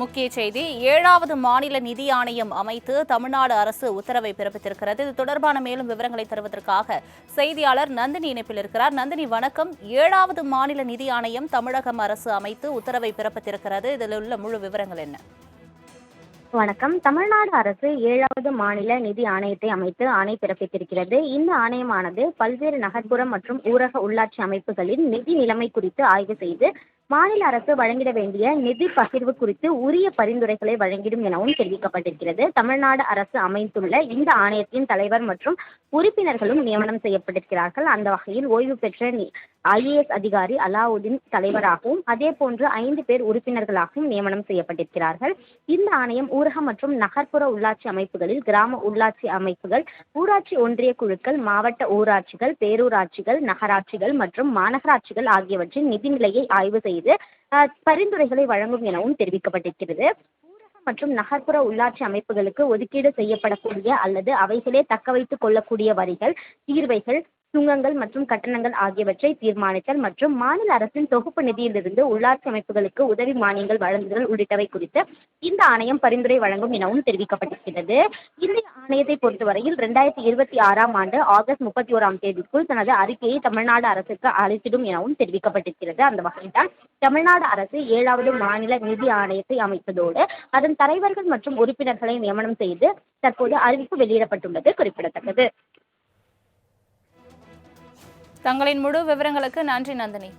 முக்கிய செய்தி. ஏழாவது மாநில நிதி ஆணையம் அமைத்து தமிழ்நாடு அரசு உத்தரவை பிறப்பித்திருக்கிறது. இது தொடர்பான மேலும் விவரங்களை தருவதற்காக செய்தியாளர் நந்தினி இணைப்பில் இருக்கிறார். நந்தினி வணக்கம். ஏழாவது மாநில நிதி ஆணையம் தமிழகம் அரசு அமைத்து உத்தரவை பிறப்பித்திருக்கிறது. இதில் உள்ள முழு விவரங்கள் என்ன? வணக்கம். தமிழ்நாடு அரசு ஏழாவது மாநில நிதி ஆணையத்தை அமைத்து ஆணை பிறப்பித்திருக்கிறது. இந்த ஆணையமானது பல்வேறு நகர்ப்புறம் மற்றும் ஊரக உள்ளாட்சி அமைப்புகளின் நிதி நிலைமை குறித்து ஆய்வு செய்து மாநில அரசு வழங்கிட வேண்டிய நிதி பகிர்வு குறித்து உரிய பரிந்துரைகளை வழங்கிடும் எனவும் தெரிவிக்கப்பட்டிருக்கிறது. தமிழ்நாடு அரசு அமைத்துள்ள இந்த ஆணையத்தின் தலைவர் மற்றும் உறுப்பினர்களும் நியமனம் செய்யப்பட்டிருக்கிறார்கள். அந்த வகையில் ஓய்வு பெற்ற ஐஏஎஸ் அதிகாரி அலாவுதீன் தலைவராகவும் அதே போன்று ஐந்து பேர் உறுப்பினர்களாகவும் நியமனம் செய்யப்பட்டிருக்கிறார்கள். இந்த ஆணையம் ஊரக மற்றும் நகர்ப்புற உள்ளாட்சி அமைப்புகளில் கிராம உள்ளாட்சி அமைப்புகள் ஊராட்சி ஒன்றிய குழுக்கள் மாவட்ட ஊராட்சிகள் பேரூராட்சிகள் நகராட்சிகள் மற்றும் மாநகராட்சிகள் ஆகியவற்றின் நிதிநிலையை ஆய்வு செய்து பரிந்துரைகளை வழங்கும் எனவும் தெரிவிக்கப்பட்டிருக்கிறது. மற்றும் நகர்ப்புற உள்ளாட்சி அமைப்புகளுக்கு ஒதுக்கீடு செய்யப்படக்கூடிய அல்லது அவைகளே தக்க வைத்துக் கொள்ளக்கூடிய வரிகள் தீர்வைகள் சுங்கங்கள் மற்றும் கட்டணங்கள் ஆகியவற்றை தீர்மானித்தல் மற்றும் மாநில அரசின் தொகுப்பு நிதியிலிருந்து உள்ளாட்சி அமைப்புகளுக்கு உதவி மானியங்கள் வழங்குதல் உள்ளிட்டவை குறித்து இந்த ஆணையம் பரிந்துரை வழங்கும் எனவும் தெரிவிக்கப்பட்டிருக்கிறது. இந்திய ஆணையத்தை பொறுத்தவரையில் ரெண்டாயிரத்தி இருபத்தி ஆறாம் ஆண்டு ஆகஸ்ட் முப்பத்தி ஓராம் தேதிக்குள் தனது அறிக்கையை தமிழ்நாடு அரசுக்கு அளித்திடும் எனவும் தெரிவிக்கப்பட்டிருக்கிறது. அந்த வகையில்தான் தமிழ்நாடு அரசு ஏழாவது மாநில நிதி ஆணையத்தை அமைத்ததோடு அதன் தலைவர்கள் மற்றும் உறுப்பினர்களை நியமனம் செய்து தற்போது அறிவிப்பு வெளியிடப்பட்டுள்ளது குறிப்பிடத்தக்கது. தங்களின் முழு விவரங்களுக்கு நன்றி நந்தினி.